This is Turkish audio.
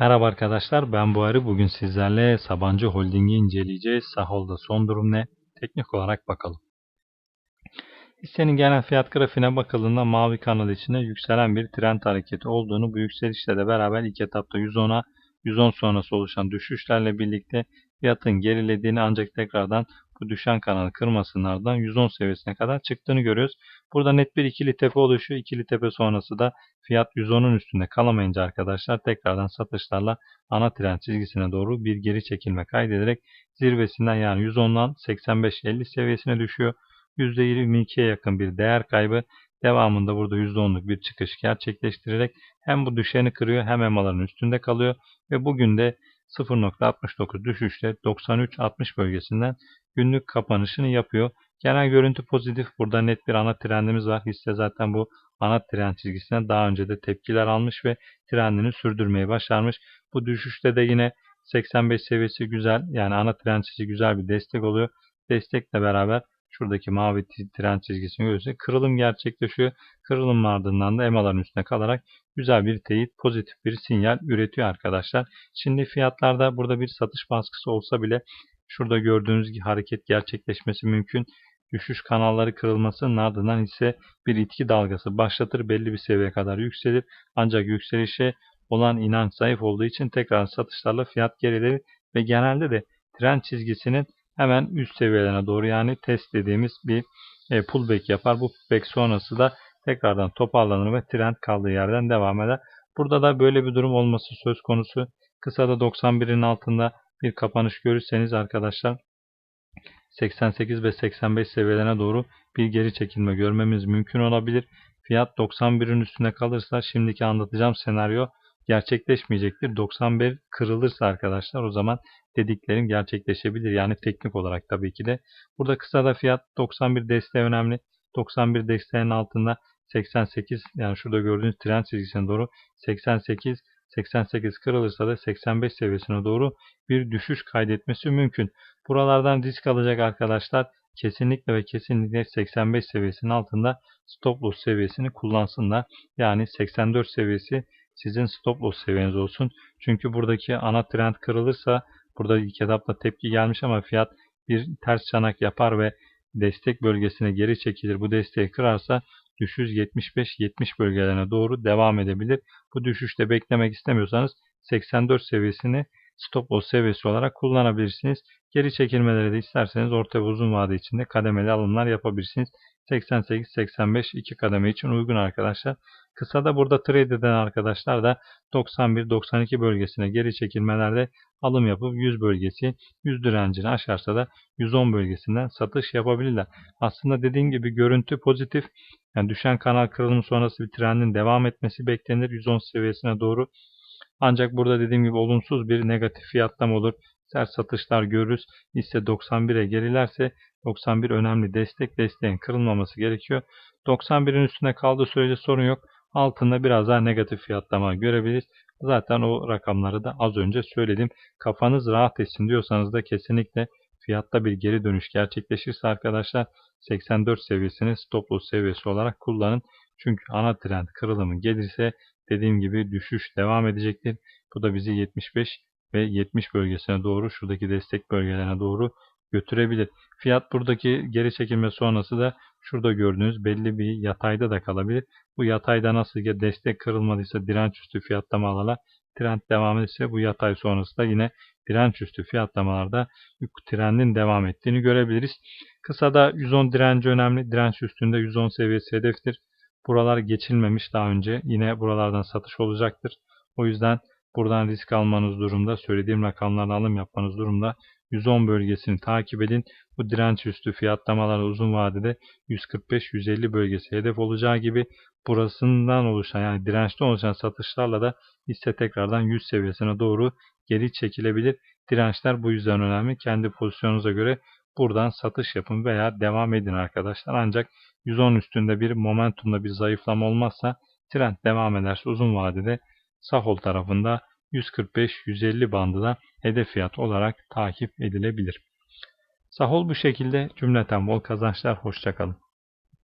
Merhaba arkadaşlar ben Buhari. Bugün sizlerle Sabancı Holding'i inceleyeceğiz. Sahol'da son durum ne? Teknik olarak bakalım. Hissenin genel fiyat grafiğine bakıldığında mavi kanal içinde yükselen bir trend hareketi olduğunu bu yükselişle de beraber ilk etapta 110'a 110 sonrası oluşan düşüşlerle birlikte fiyatın gerilediğini ancak tekrardan bu düşen kanalı kırmasının ardından 110 seviyesine kadar çıktığını görüyoruz. Burada net bir ikili tepe oluşuyor. İkili tepe sonrası da fiyat 110'un üstünde kalamayınca arkadaşlar tekrardan satışlarla ana trend çizgisine doğru bir geri çekilme kaydederek zirvesinden yani 110'dan 85-50 seviyesine düşüyor. %22'ye yakın bir değer kaybı devamında burada %10'luk bir çıkış gerçekleştirerek hem bu düşeni kırıyor hem emaların üstünde kalıyor ve bugün de 0.69 düşüşle 93-60 bölgesinden günlük kapanışını yapıyor. Genel görüntü pozitif. Burada net bir ana trendimiz var. Hisse zaten bu ana trend çizgisine daha önce de tepkiler almış ve trendini sürdürmeyi başarmış. Bu düşüşte de yine 85 seviyesi güzel. Yani ana trend çizgisi güzel bir destek oluyor. Destekle beraber şuradaki mavi trend çizgisini görürse kırılım gerçekleşiyor. Kırılım ardından da EMA'ların üstüne kalarak güzel bir teyit, pozitif bir sinyal üretiyor arkadaşlar. Şimdi fiyatlarda burada bir satış baskısı olsa bile şurada gördüğünüz gibi hareket gerçekleşmesi mümkün. Düşüş kanalları kırılmasının ardından ise bir itki dalgası başlatır. Belli bir seviyeye kadar yükselir. Ancak yükselişe olan inanç zayıf olduğu için tekrar satışlarla fiyat gerileri ve genelde de trend çizgisinin hemen üst seviyelerine doğru yani test dediğimiz bir e, pullback yapar. Bu pullback sonrası da tekrardan toparlanır ve trend kaldığı yerden devam eder. Burada da böyle bir durum olması söz konusu. Kısa da 91'in altında bir kapanış görürseniz arkadaşlar 88 ve 85 seviyelerine doğru bir geri çekilme görmemiz mümkün olabilir. Fiyat 91'in üstüne kalırsa şimdiki anlatacağım senaryo gerçekleşmeyecektir. 91 kırılırsa arkadaşlar o zaman dediklerim gerçekleşebilir. Yani teknik olarak tabii ki de. Burada kısa da fiyat 91 desteği önemli. 91 desteğinin altında 88 yani şurada gördüğünüz trend çizgisine doğru 88 88 kırılırsa da 85 seviyesine doğru bir düşüş kaydetmesi mümkün. Buralardan risk alacak arkadaşlar kesinlikle ve kesinlikle 85 seviyesinin altında stop loss seviyesini kullansınlar. Yani 84 seviyesi sizin stop loss seviyeniz olsun. Çünkü buradaki ana trend kırılırsa burada ilk etapta tepki gelmiş ama fiyat bir ters çanak yapar ve destek bölgesine geri çekilir. Bu desteği kırarsa düşüş 75-70 bölgelerine doğru devam edebilir. Bu düşüşte beklemek istemiyorsanız 84 seviyesini stop loss seviyesi olarak kullanabilirsiniz. Geri çekilmeleri de isterseniz orta ve uzun vade içinde kademeli alımlar yapabilirsiniz. 88-85 iki kademe için uygun arkadaşlar. Kısa da burada trade eden arkadaşlar da 91-92 bölgesine geri çekilmelerde alım yapıp 100 bölgesi 100 direncini aşarsa da 110 bölgesinden satış yapabilirler. Aslında dediğim gibi görüntü pozitif. Yani düşen kanal kırılımı sonrası bir trendin devam etmesi beklenir 110 seviyesine doğru. Ancak burada dediğim gibi olumsuz bir negatif fiyatlama olur. Sert satışlar görürüz. Hisse 91'e gerilerse 91 önemli destek. Desteğin kırılmaması gerekiyor. 91'in üstünde kaldığı sürece sorun yok. Altında biraz daha negatif fiyatlama görebiliriz. Zaten o rakamları da az önce söyledim. Kafanız rahat etsin diyorsanız da kesinlikle fiyatta bir geri dönüş gerçekleşirse arkadaşlar 84 seviyesini stop loss seviyesi olarak kullanın. Çünkü ana trend kırılımı gelirse dediğim gibi düşüş devam edecektir. Bu da bizi 75 ve 70 bölgesine doğru şuradaki destek bölgelerine doğru götürebilir. Fiyat buradaki geri çekilme sonrası da şurada gördüğünüz belli bir yatayda da kalabilir. Bu yatayda nasıl ki destek kırılmadıysa direnç üstü fiyatlamalarla trend devam ederse bu yatay sonrası da yine direnç üstü fiyatlamalarda trendin devam ettiğini görebiliriz. Kısada 110 direnci önemli. Direnç üstünde 110 seviyesi hedeftir. Buralar geçilmemiş daha önce. Yine buralardan satış olacaktır. O yüzden buradan risk almanız durumda, söylediğim rakamlarla alım yapmanız durumda 110 bölgesini takip edin. Bu direnç üstü fiyatlamalar uzun vadede 145-150 bölgesi hedef olacağı gibi burasından oluşan yani dirençte oluşan satışlarla da hisse tekrardan 100 seviyesine doğru geri çekilebilir. Dirençler bu yüzden önemli. Kendi pozisyonunuza göre buradan satış yapın veya devam edin arkadaşlar. Ancak 110 üstünde bir momentumda bir zayıflama olmazsa trend devam ederse uzun vadede Sahol tarafında 145-150 bandı da hedef fiyat olarak takip edilebilir. Sahol bu şekilde cümleten bol kazançlar. Hoşçakalın.